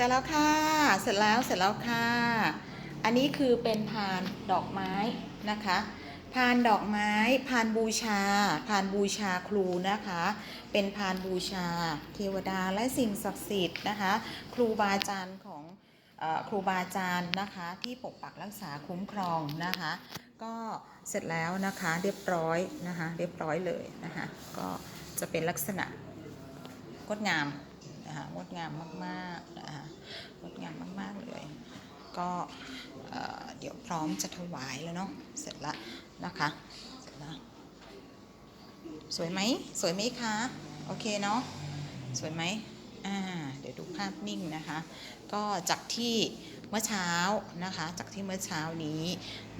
ร็จแล้วค่ะ เสร็จแล้ว เสร็จแล้วค่ะ อันนี้คือเป็นพานดอกไม้นะคะ พานดอกไม้ พานบูชา พานบูชาครูนะคะ เป็นพานบูชา เทวดาและสิ่งศักดิ์สิทธิ์นะคะ ครูบาอาจารย์ของอครูบาอาจารย์นะคะ ที่ปกปักรักษาคุ้มครองนะคะ ก็เสร็จแล้วนะคะเรียบร้อยนะคะ เรียบร้อยเลยนะคะ ก็จะเป็นลักษณะงดงามนะคะงดงามมากๆนะคะงดงามมากๆเลย ก็เดี๋ยวพร้อมจะถวายแล้วเนาะเสร็จล้วนะคะเสร็จแล้วสวยไหมสวยไหมคะโอเคเนาะสวยไหมอ่าเดี๋ยวดูภาพนิ่งนะคะ ก็จากที่เมื่อเช้านะคะ จากที่เมื่อเช้านี้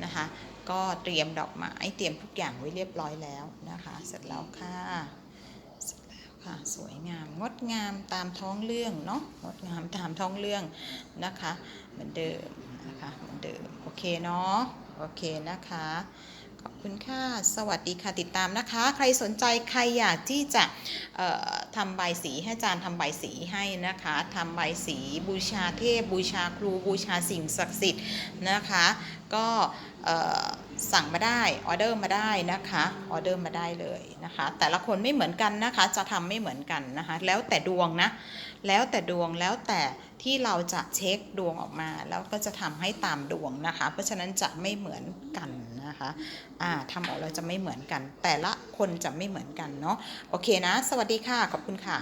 นะคะ ก็เตรียมดอกไม้เตรียมทุกอย่างไว้เรียบร้อยแล้วนะคะ เสร็จแล้วค่ะ ค่ะสวยงามงดงามตามท้องเรื่องเนาะงดงามตามท้องเรื่องนะคะ เหมือนเดิมนะคะเหมือนเดิมโอเคเนาะโอเคนะคะขอบคุณค่ะ สวัสดีค่ะ ติดตามนะคะ ใครสนใจ ใครอยากที่จะทำใบสีให้อาจารย์ทำใบสีให้นะคะ ทำใบสีบูชาเทพ บูชาครู บูชาสิ่งศักดิ์สิทธิ์นะคะ ก็ สั่งมาได้ออเดอร์มาได้นะคะออเดอร์มาได้เลยนะคะ แต่ละคนไม่เหมือนกันนะคะ จะทำไม่เหมือนกันนะคะ แล้วแต่ดวงนะ แล้วแต่ดวงแล้วแต่ที่เราจะเช็คดวงออกมา แล้วก็จะทำให้ตามดวงนะคะ เพราะฉะนั้นจะไม่เหมือนกันนะคะอ่าทำออกแล้วจะไม่เหมือนกัน แต่ละคนจะไม่เหมือนกันเนาะโอเคนะ สวัสดีค่ะขอบคุณค่ะ